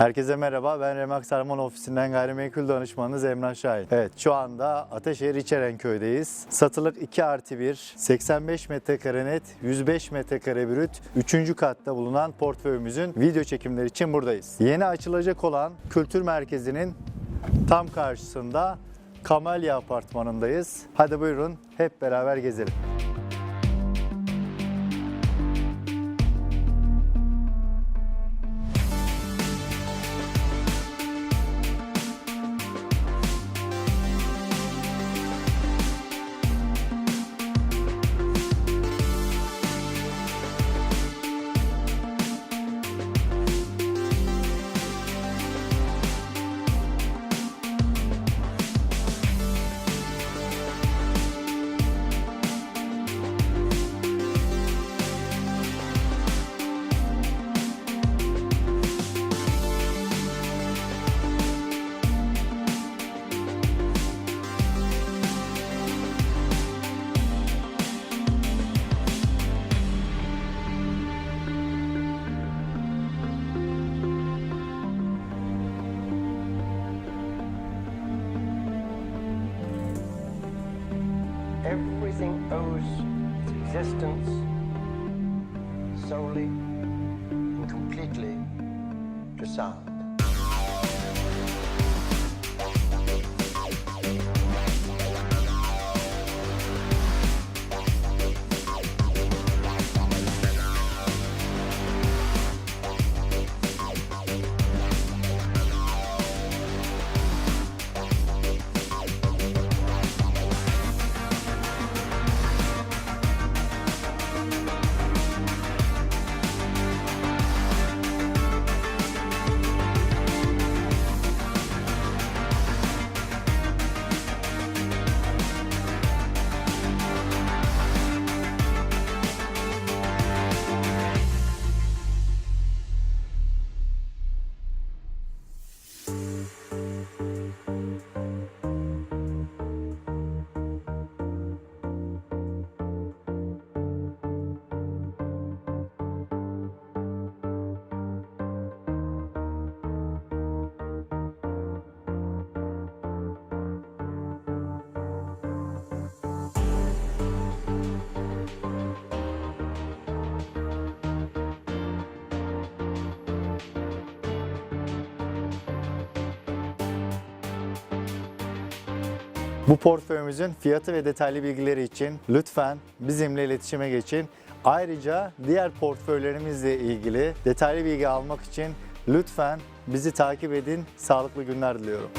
Herkese merhaba. Ben Remax Arman Ofisi'nden gayrimenkul danışmanınız Emrah Şahin. Evet şu anda Ataşehir İçerenköy'deyiz. Satılık 2 artı 1, 85 metrekare net, 105 metrekare brüt, 3. katta bulunan portföyümüzün video çekimleri için buradayız. Yeni açılacak olan kültür merkezinin tam karşısında Kamelya Apartmanı'ndayız. Hadi buyurun hep beraber gezelim. Everything owes its existence solely and completely to sound. Bu portföyümüzün fiyatı ve detaylı bilgileri için lütfen bizimle iletişime geçin. Ayrıca diğer portföylerimizle ilgili detaylı bilgi almak için lütfen bizi takip edin. Sağlıklı günler diliyorum.